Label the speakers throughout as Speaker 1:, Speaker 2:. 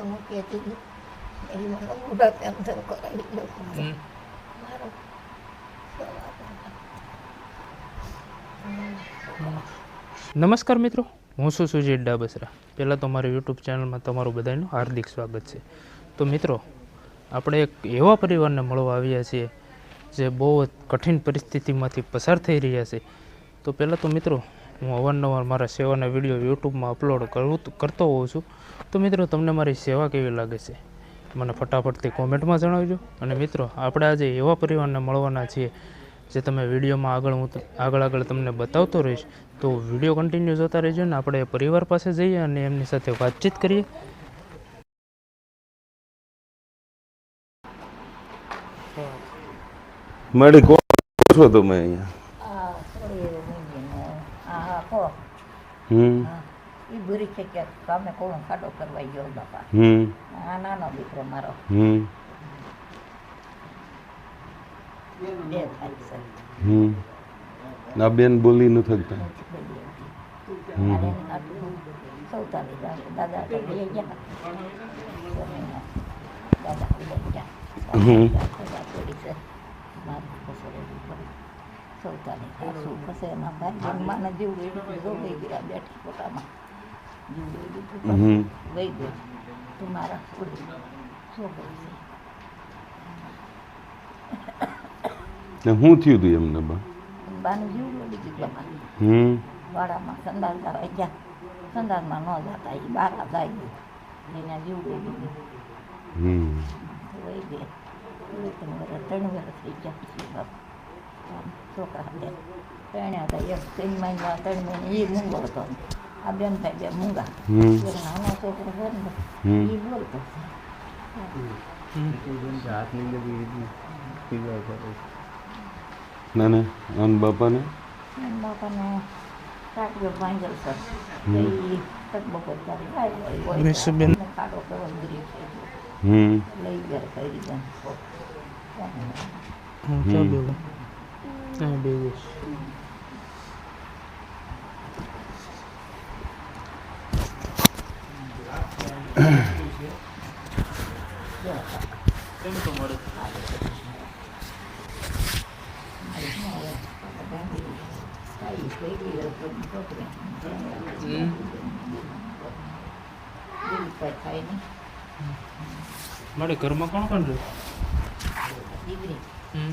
Speaker 1: તો
Speaker 2: નમસ્કાર મિત્રો. હું છું સુજીત ડાબસરા પહેલાં તો મારી યુટ્યુબ ચેનલમાં તમારું બધાનું હાર્દિક સ્વાગત છે. તો મિત્રો, આપણે એક એવા પરિવારને મળવા આવ્યા છીએ જે બહુ જ કઠિન પરિસ્થિતિમાંથી પસાર થઈ રહ્યા છે. તો પહેલાં તો મિત્રો હું અવારનવાર મારા સેવાના વીડિયો યુટ્યુબમાં અપલોડ કરું કરતો હોઉં છું. તો મિત્રો, તમને મારી સેવા કેવી લાગે છે? મને ફટાફટથી કોમેન્ટમાં જણાવજો. અને મિત્રો, આપણે આજે એવા પરિવારને મળવાના છીએ, જે તમે વિડીયોમાં આગળ હું આગળ આગળ તમને બતાવતો રહીશ. તો વીડિયો કન્ટિન્યુ જોતા રહેજો ને આપણે પરિવાર પાસે જઈએ અને એમની સાથે વાતચીત કરીએ.
Speaker 3: મારી કોણ છો તમે અહીંયા
Speaker 1: આ થોડી એવું મૂંઝીને આ હા કહો
Speaker 3: હમ
Speaker 1: હા એ બુરી છે કે તમે કોણ ખાડો કરવા ગયો બાપા.
Speaker 3: હમ.
Speaker 1: આ નાનો દીકરો મારો.
Speaker 3: હમ. બેન બોલી ન
Speaker 1: થતા દાદા દાદા સૌતાલી સાસુ ખસે એના ભાઈ જન્માને જીવડું એટલું જોઈ ગયા બેઠી પોતામાં. જીવડું લીધું વહી ગયો તું મારા છોડી છે
Speaker 3: ને શું થયું હતું એમને બા
Speaker 1: બાનું જીવડું લીધું
Speaker 3: હમ.
Speaker 1: વાડામાં સંદાસ જવા ગયા. સંદાસમાં ન જતા એ બારા જાય ગયું. એને જીવડું લીધું.
Speaker 3: હમ.
Speaker 1: વહી ગયા. ત્રણ વર્ષ ત્રણ વર્ષ થઈ ગયા પછી બાપા આમ છોકરા બે ત્રણ્યા હતા એક ત્રણ મહિના ત્રણ મહિને એ મૂંગો હતો આ બેન થાય બે મૂંગા
Speaker 3: હમ
Speaker 1: એક નાનો છોકરો છે ને
Speaker 3: હમ
Speaker 1: એ બોલતો
Speaker 3: ના ના આન બાપાને
Speaker 1: એમ બાપાને કાઢ્યો ભાંજલ સર
Speaker 3: હમ.
Speaker 1: એ તક બપોર તારી આવી હોય
Speaker 2: વિશુબેન.
Speaker 1: કાઢો કરો ગરીબ છે
Speaker 3: હમ
Speaker 1: લઈ ગયા કરી દે
Speaker 2: હું ક્યાં બોલું હા બે દિવસ મારે ઘરમાં કોણ કોણ રહ્યું
Speaker 1: દીકરી
Speaker 2: હમ
Speaker 1: પૂરી ચા ખાધો છે
Speaker 2: હમ
Speaker 1: એ જ માણસ કાઢી
Speaker 2: હમ
Speaker 1: એ એને કાંક ઓપરેશન થયું હતું પણ કાંઈ જીવ
Speaker 3: હમ.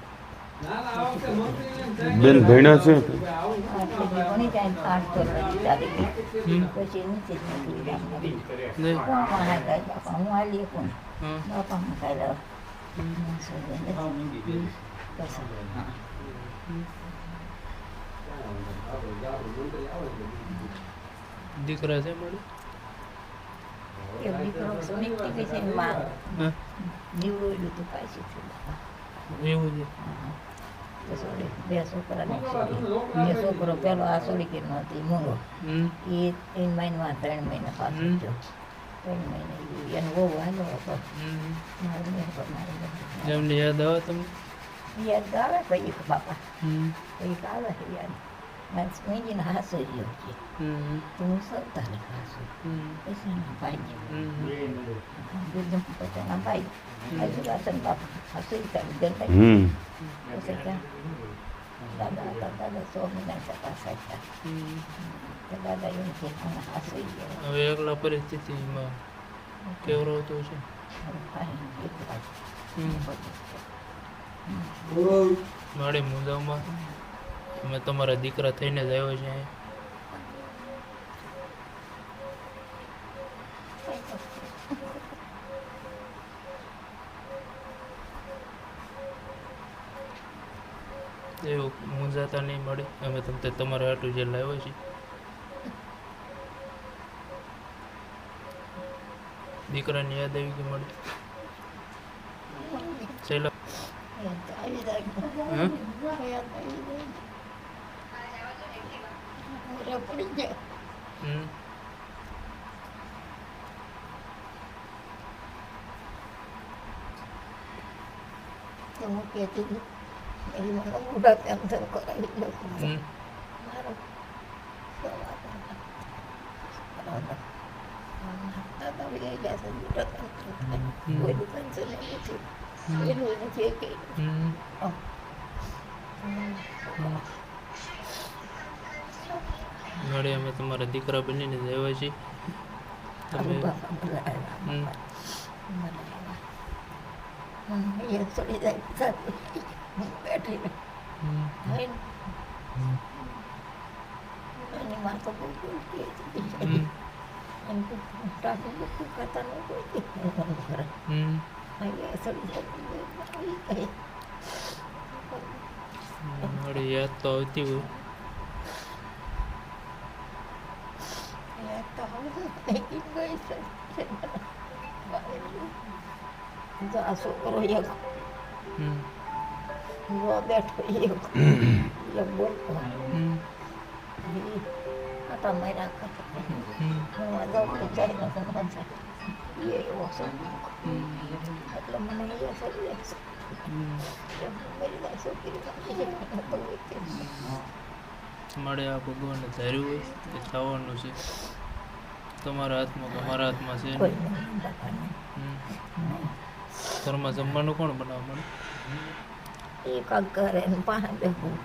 Speaker 2: બેન
Speaker 3: ભણ્યા છે?
Speaker 1: દીકરી.
Speaker 2: દીકરા છે મારે?
Speaker 1: દીકરો નીકળી ગઈ છે માં તો પાછી
Speaker 2: એવું છે?
Speaker 1: તો સોડી બે છોકરાને બે છોકરો પેલો આ સોડી કે હતી
Speaker 2: હમ.
Speaker 1: એ ત્રણ મહિનામાં ત્રણ મહિના
Speaker 2: હમ.
Speaker 1: થયો ત્રણ મહિને એનો બહુ હાલો હતો.
Speaker 2: હમ.
Speaker 1: મારું મેં તો મારી
Speaker 2: યાદ આવે તમને?
Speaker 1: યાદ આવે કઈ બાપા. કઈ આવે છે યાદ મારી સ્મીજીને હાસો રહ્યો છે
Speaker 2: હમ
Speaker 1: તો હું સૌતા ને હાસો
Speaker 2: હમ
Speaker 1: પછી એના ભાઈ
Speaker 2: હમ
Speaker 1: દૂધ પોતાના ભાઈ હજુ વાસણ બાપા હાસો તારી બેન ભાઈ
Speaker 3: હમ
Speaker 1: પછી ક્યાં દાદા હતા દાદા સો મહિના જતા સાચા
Speaker 2: હમ
Speaker 1: તો દાદા એમ કે
Speaker 2: હવે એકલા પરિસ્થિતિમાં કેવરો હતો છે હમ મારી મુંજાવમાં અમે તમારા દીકરા થઈને જ આવ્યો છે અહીંયા. એવું મૂંઝાતા નહીં મળે. અમે તમને તમારા હાટું જે લાવ્યો છે. દીકરાની યાદ આવી ગઈ મળે? છેલ્લા
Speaker 1: આવી જાય
Speaker 2: હં?
Speaker 1: પડી જાય
Speaker 2: હમ
Speaker 1: તો હું કહેતી હતી
Speaker 2: વળી અમે તમારા દીકરા બનીને જ આવ્યા છીએ. યાદ તો આવતી
Speaker 1: ચડી આ છોકરો એક.
Speaker 2: હમ.
Speaker 1: બેઠો એક. એક બોલતો હું એ એવો એટલે મને એ સરી
Speaker 2: મળે આ ભગવાને ધાર્યું હોય તે થવાનું છે. તમારા હાથમાં તમારા હાથમાં છે ઘરમાં જમવાનું કોણ બનાવવા મળે
Speaker 1: એ કાંક કરે ને પાસે બેસું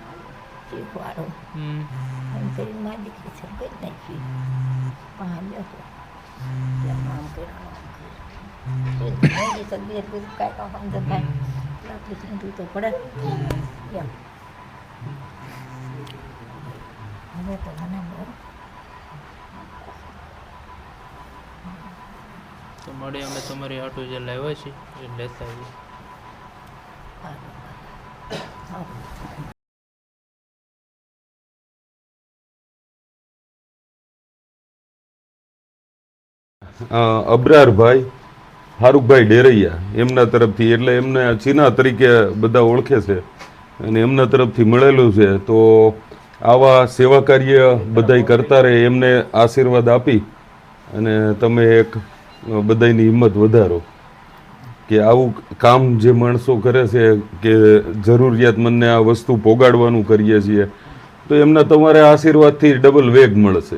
Speaker 1: શીખવાડું.
Speaker 2: હમ.
Speaker 1: એમ કરીને મારી દીકરી છે કઈ નાખી પાસે બેસું એમ આમ કર્યું. તબિયત બધું કાંઈ લાકડી સીંધું તો પડે. એમ. હવે તો મને બહુ
Speaker 2: તો મળે અમે તમારી આટો જે લાવ્યા છીએ એ લેતા આવીએ.
Speaker 3: અબરારભાઈ ફારૂકભાઈ ડેરૈયા, એમના તરફથી, એટલે એમને ચીના તરીકે બધા ઓળખે છે અને એમના તરફથી મળેલું છે. તો આવા સેવા કાર્ય બધાય કરતા રહે, એમને આશીર્વાદ આપી અને તમે એક અ, બધાયની હિંમત વધારો. કે આવું કામ જે માણસો કરે છે કે જરૂરિયાતમંદને આ વસ્તુ પોગાડવાનું કરીએ છીએ તો એમના તમારે આશીર્વાદથી ડબલ વેગ મળશે.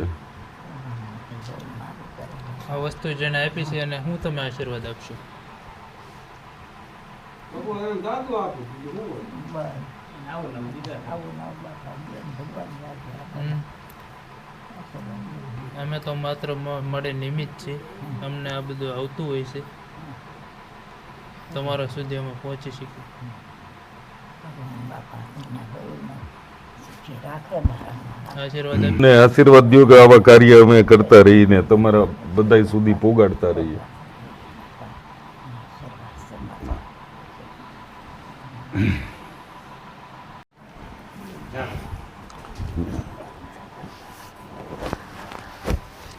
Speaker 2: આ વસ્તુ જેને આપી છે અને હું તમે આશીર્વાદ આપશો?
Speaker 1: ભગવાન.
Speaker 2: અમે તો માત્ર મળે નિમિત્ત છીએ. અમને આ બધું આવતું હોય છે. તમારા સુધી અમે પહોંચી શકીએ. આશીર્વાદ
Speaker 3: આશીર્વાદ દો કે આવા કાર્ય અમે કરતા રહીને તમારા બધા સુધી પોગાડતા રહીએ.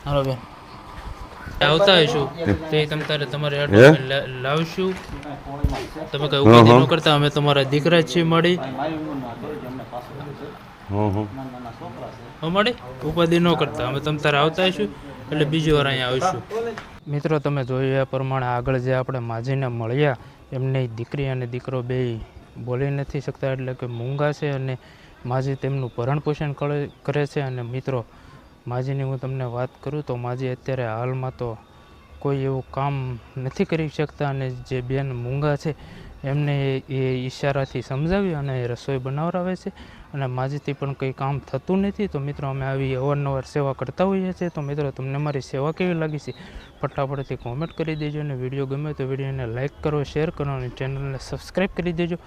Speaker 2: હાલો બેન. આવતા હશું તે તમ તારે તમારે
Speaker 3: હે?
Speaker 2: આટલું અમે લા- લાવશું. તમે કઈ ઉપાધિ ન કરતા અમે તમારા દીકરા છીએ મળી.
Speaker 3: હં હં.
Speaker 2: ઉપાધિ ન કરતા અમે તમ તારે આવતા હશું એટલે બીજી વાર અહીંયા આવીશું. મિત્રો તમે જોયું એ પ્રમાણે આગળ જે આપણે માજીને મળ્યા એમની દીકરી અને દીકરો બે બોલી નથી શકતા એટલે કે મૂંગા છે અને માજી તેમનું ભરણ પોષણ કરે કરે છે અને મિત્રો માજીની હું તમને વાત કરું તો માજી અત્યારે હાલમાં તો કોઈ એવું કામ નથી કરી શકતા અને જે બેન મૂંગા છે, એમને એ- ઈશારાથી સમજાવી અને રસોઈ બનાવરાવે છે અને માજીથી પણ કંઈ કામ થતું નથી. તો મિત્રો અમે આવી અવારનવાર સેવા કરતા હોઈએ છીએ. તો મિત્રો તમને મારી સેવા કેવી લાગી છે? ફટાફટથી કોમેન્ટ કરી દેજો અને વીડિયો ગમે તો વિડીયોને લાઇક કરો શેર કરો અને ચેનલને સબસ્ક્રાઈબ કરી દેજો.